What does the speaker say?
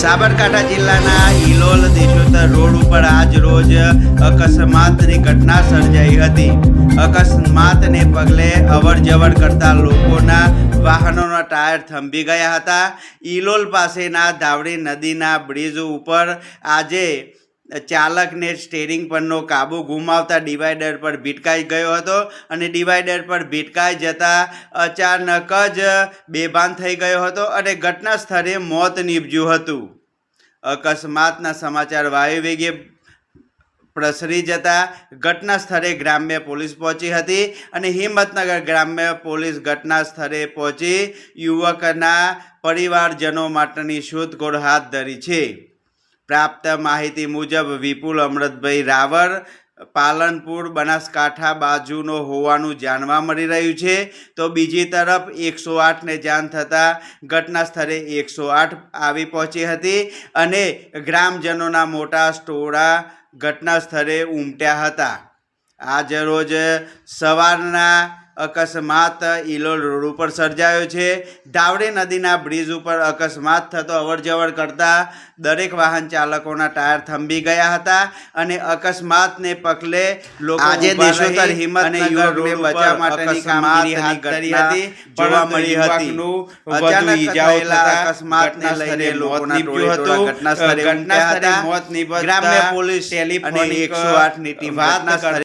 સાબરકાંઠા જિલ્લાના ઇલોલ દેશોતર રોડ ઉપર આજ રોજ અકસ્માતની ઘટના સર્જાઈ હતી. અકસ્માતને પગલે અવરજવર કરતા લોકોના વાહનોના ટાયર થંભી ગયા હતા. ઇલોલ પાસેના ધાવડી નદીના બ્રિજ ઉપર આજે ચાલકને સ્ટેરિંગ પરનો કાબુ ગુમાવતા ડિવાઈડર પર ભીટકાઈ ગયો હતો અને ડિવાઈડર પર ભીટકાઈ જતાં અચાનક જ બેભાન થઈ ગયો હતો અને ઘટના સ્થળે મોત નીપજ્યું હતું. અકસ્માતના સમાચાર વાયુવેગે પ્રસરી જતા ઘટના સ્થળે ગ્રામ્ય પોલીસ પહોંચી હતી અને હિંમતનગર ગ્રામ્ય પોલીસ ઘટના સ્થળે પહોંચી યુવકના પરિવારજનો માટેની શોધખોળ હાથ ધરી છે. પ્રાપ્ત માહિતી મુજબ વિપુલ અમૃતભાઈ રાવર પાલનપુર બનાસકાંઠા બાજુનો હોવાનું જાણવા મળી રહ્યું છે. તો બીજી તરફ એકસો આઠને જાણ થતાં ઘટના સ્થળે એકસો આઠ આવી પહોંચી હતી અને ગ્રામજનોના મોટા ટોળા ઘટના સ્થળે ઉમટ્યા હતા. આજે રોજ સવારના અકસ્માત ઇલોલ રોડ ઉપર સર્જાયો છે. ધાવડી નદીના બ્રિજ ઉપર અકસ્માત થતો અવરજવર કરતા દરેક વાહન ચાલકોના ટાયર થંભી ગયા હતા અને અકસ્માતને પગલે લોકો આજે દેશોતર હિંમત અને યુવકને બચાવ માટેની કામગીરી હાથ ધરી હતી. જોવા મળી હતી. અચાનક ઈજાઓ અકસ્માતને લઈને લોકોના ટોળે ટોળા ઘટના સ્થળે મોત ગ્રામ્ય પોલીસ ટેલિફોન એકસો આઠની ટીમ સ્થળે